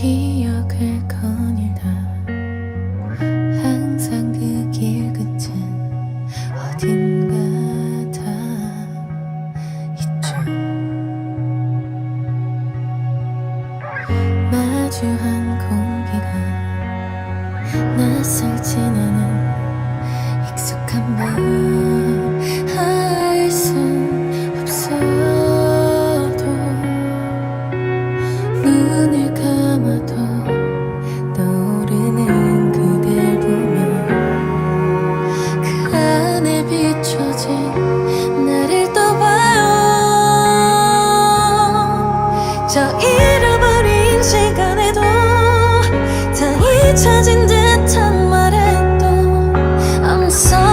기억을 거닐다. 항상 그 길 끝엔 어딘가 다 있죠. 마주한 공기가 낯설진 않은 익숙한 밤알순 없어도 눈을 저 잃어버린 시간에도 다 잊혀진 듯한 말에도 I'm sorry.